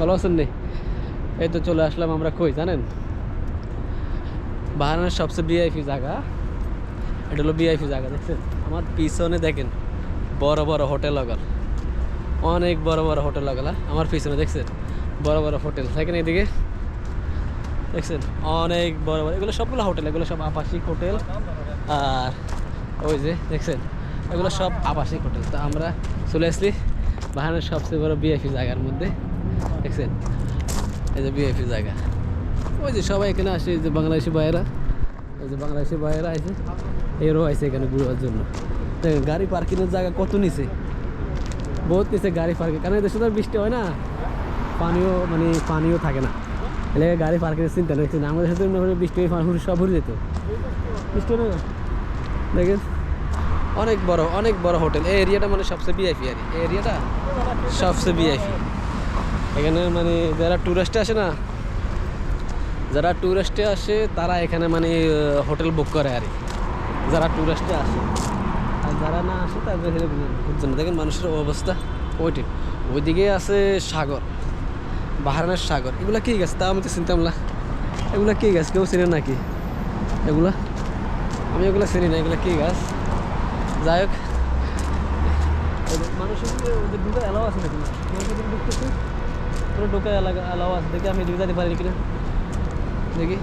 ভালো আছেন নি? এই তো চলে আসলাম আমরা কই, জানেন? বাহারানের সবচেয়ে বিআইপি জায়গা। এটা হলো বিআইপি জায়গা, দেখছেন? আমার পিছনে দেখেন, বড় বড় হোটেল লাগাল অনেক বড় বড় হোটেল লাগালা আমার পিছনে, দেখছেন? বড় বড় হোটেল দেখেন এদিকে? দেখছেন? অনেক বড় বড়, এগুলো সবগুলো হোটেল, এগুলো সব আবাসিক হোটেল। আর ওই যে, দেখছেন? এগুলো সব আবাসিক হোটেল। তো আমরা চলে আসলি বাহানের সবচেয়ে বড় বিআইপি জায়গার মধ্যে। দেখছেন? এই যে বিআইপি জায়গা। ওই যে সবাই এখানে আসে, এই যে বাংলাদেশি ভাইয়েরা। এই যে বাংলাদেশি ভাইয়েরা আছে এরও আছে এখানে ঘুরবার জন্য। দেখেন, গাড়ি পার্কিংয়ের জায়গা কত নিচে বহুত নিচে গাড়ি পার্কিং। কারণ এদেশে তো বৃষ্টি হয় না। পানিও মানে পানিও থাকে না। এলে গাড়ি পার্কিংয়ের চিন্তা নেই। আমাদের সাথে বৃষ্টি হয়ে সব ভরে যেত। বৃষ্টি না দেখেন। অনেক বড় অনেক বড় হোটেল। এই এরিয়াটা মানে সবচেয়ে বিআইপি আর এই এরিয়াটা সবচেয়ে বিআইপি এখানে মানে যারা টুরিস্টে আসে না, যারা টুরিস্টে আসে, তারা এখানে মানে হোটেল বুক করে আর যারা টুরিস্টে আসে। আর যারা না আসে, তাদের না দেখেন মানুষের অবস্থা ওইটি। ওইদিকে আছে সাগর। বাহারানের সাগর। এগুলা কি গাছ? তা আমি তো চিনতাম না। এগুলা কি গাছ? কেউ চিনে নাকি? এগুলা? আমি এগুলো চিনি না। এগুলো কি গাছ? যাই হোক। মানুষের ওদের ঢুকে এলাও আছে নাকি? কেউ पेट्रोल डोके अलावा देखिए हमें वीज़ा दिखा रही देखिए।